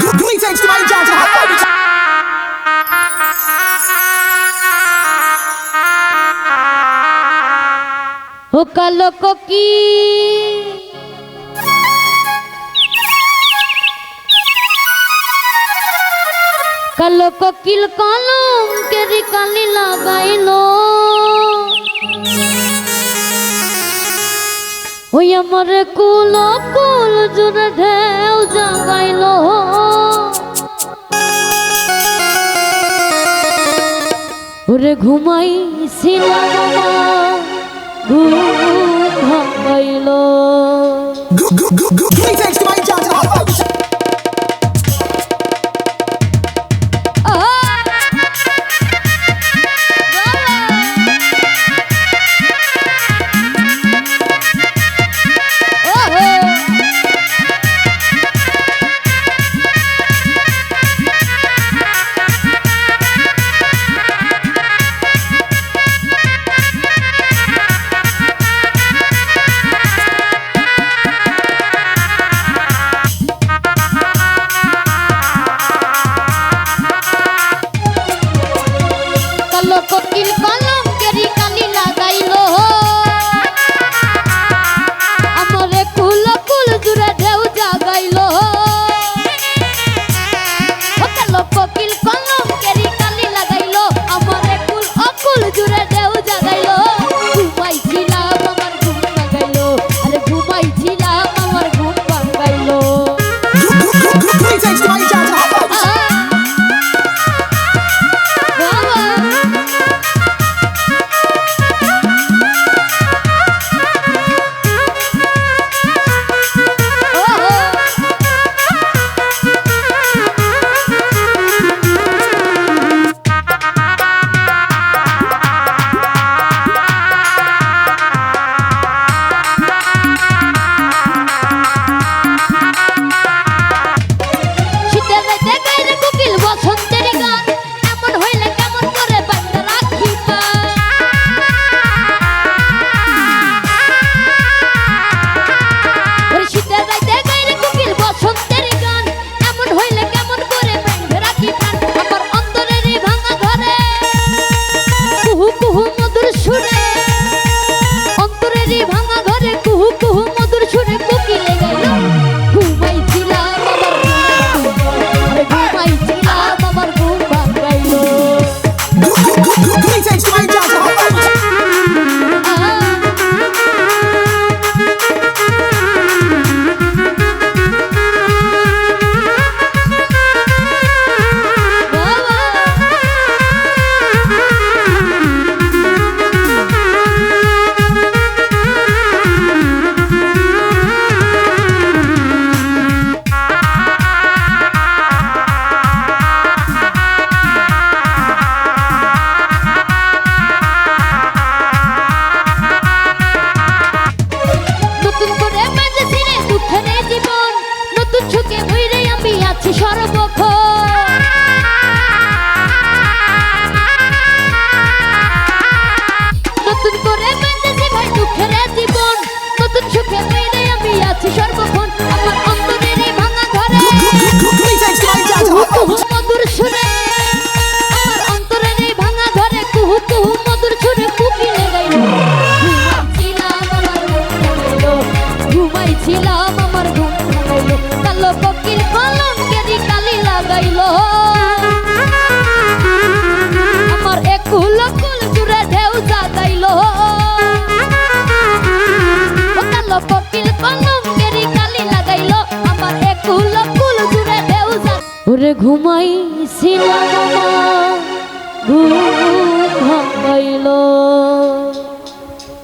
Green Tanks to my Johnson. ও কালো কি কালো কোকিল কলম, কেরি কালি লাগাইলো ওই আমার কুল কুল ঘুমাইছিলাম ঘুম ভাঙাইল। আমি আছি সর্বক্ষ নতুন করে বেঁধেছি ভাই দুঃখের জীবন। নতুন সুখে পেয়ে আমি আছি সর্বক্ষণ। আমার ঘুমাই ছিল ঘুম ভাবাইল